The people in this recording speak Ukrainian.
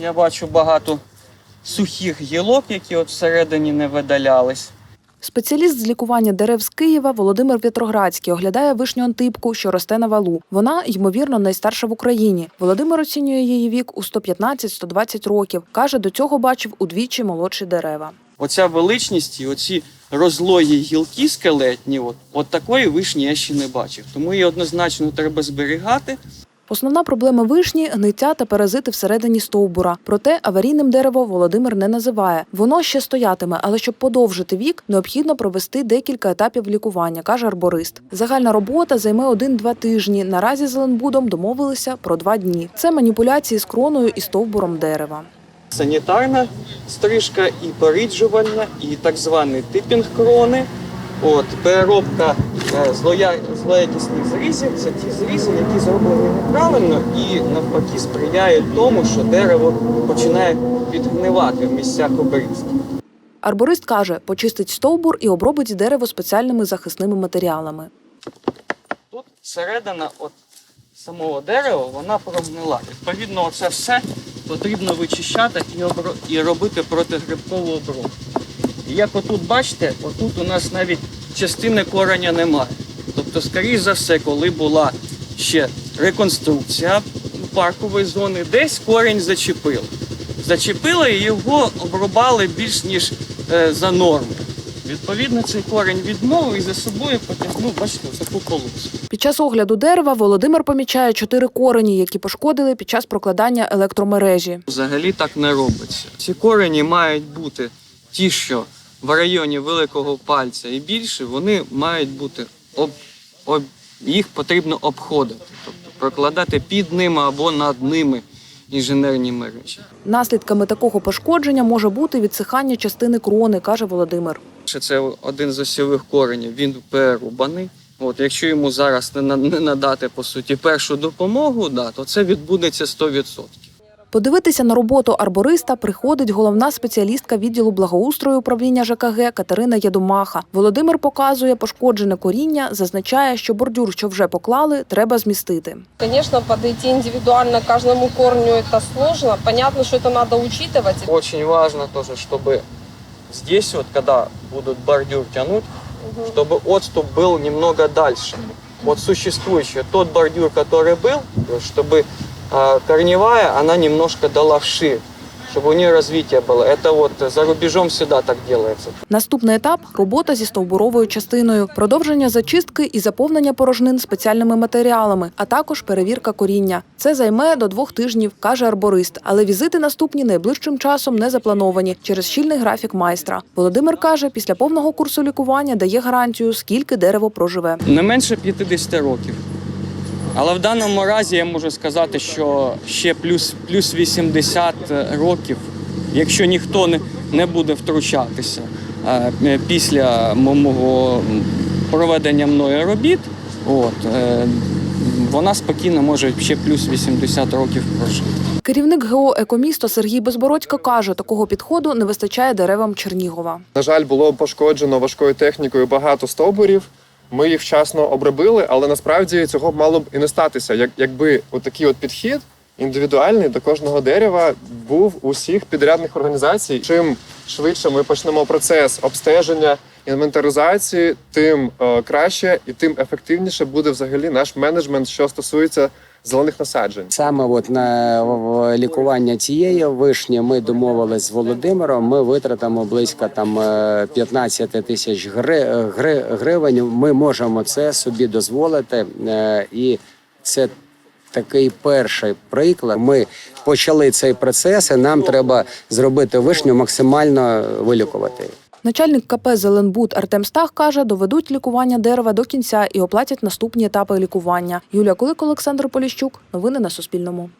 Я бачу багато сухих гілок, які от всередині не видалялись. Спеціаліст з лікування дерев з Києва Володимир Вітроградський оглядає вишню антипку, що росте на валу. Вона, ймовірно, найстарша в Україні. Володимир оцінює її вік у 115-120 років. Каже, до цього бачив удвічі молодші дерева. Оця величність і оці розлої гілки скелетні, от, от такої вишні я ще не бачив. Тому її однозначно треба зберігати. Основна проблема вишні гниття та паразити всередині стовбура. Проте аварійним дерево Володимир не називає. Воно ще стоятиме, але щоб подовжити вік, необхідно провести декілька етапів лікування, каже арборист. Загальна робота займе один-два тижні. Наразі з Ленбудом домовилися про два дні. Це маніпуляції з кроною і стовбуром дерева. Санітарна стрижка і поріджувальна, і так званий типінг крони. От, переробка е, злоякісних зрізів це ті зрізи, які зроблені неправильно і навпаки сприяють тому, що дерево починає підгнивати в місцях обрізки. Арборист каже, почистить стовбур і обробить дерево спеціальними захисними матеріалами. Тут середина от самого дерева вона прогнила. Відповідно, це все потрібно вичищати і, обро... і робити протигрибкову обробку. І як отут бачите, отут у нас навіть частини кореня немає. Тобто, скоріш за все, коли була ще реконструкція паркової зони, десь корінь зачепили. Зачепили і його обрубали більш ніж е, за норму. Відповідно, цей корінь відмовив і за собою потягнув, бачите, таку колосу. Під час огляду дерева Володимир помічає чотири корені, які пошкодили під час прокладання електромережі. Взагалі так не робиться. Ці корені мають бути ті, що в районі великого пальця і більше, вони мають бути об, об, їх потрібно обходити, тобто прокладати під ними або над ними інженерні мережі. Наслідками такого пошкодження може бути відсихання частини крони, каже Володимир. Це один з осьових коренів, він перерубаний. От, якщо йому зараз не надати по суті першу допомогу, да, то це відбудеться 100%. Подивитися на роботу арбориста приходить головна спеціалістка відділу благоустрою управління ЖКГ Катерина Ядомаха. Володимир показує пошкоджене коріння, зазначає, що бордюр, що вже поклали, треба змістити. Конечно, подойти индивидуально к каждому корню это сложно. Понятно, что это надо учитывать. Очень важно тоже, чтобы здесь вот, когда будут бордюр тянуть, чтобы отступ был немного дальше. Вот существующий тот бордюр, который был, чтобы а, корневая, она немножко дала вширь, чтобы у нее развитие было. Это вот за рубежом всегда так делается. Наступний етап робота зі стовбуровою частиною, продовження зачистки і заповнення порожнин спеціальними матеріалами, а також перевірка коріння. Це займе до двох тижнів, каже арборист. Але візити наступні найближчим часом не заплановані через щільний графік майстра. Володимир каже, після повного курсу лікування дає гарантію, скільки дерево проживе. Не менше 50 років. Але в даному разі я можу сказати, що ще плюс, плюс 80 років, якщо ніхто не, не буде втручатися е, після мого проведення мною робіт, от, е, вона спокійно може ще плюс 80 років прожити. Керівник ГО «Екомісто» Сергій Безбородько каже, такого підходу не вистачає деревам Чернігова. На жаль, було пошкоджено важкою технікою багато стовбурів. Ми їх вчасно обробили, але насправді цього б мало б і не статися, як, якби отакий от підхід індивідуальний до кожного дерева був у всіх підрядних організацій. Чим швидше ми почнемо процес обстеження інвентаризації, тим е, краще і тим ефективніше буде взагалі наш менеджмент, що стосується зелених насаджень. Саме от на лікування цієї вишні ми домовились з Володимиром. Ми витратимо близько там е, 15 тисяч гри, гри, гривень. Ми можемо це собі дозволити, е, і це такий перший приклад. Ми почали цей процес, і нам треба зробити вишню максимально вилікувати. Начальник КП «Зеленбуд» Артем Стах каже, доведуть лікування дерева до кінця і оплатять наступні етапи лікування. Юлія Кулик, Олександр Поліщук. Новини на Суспільному.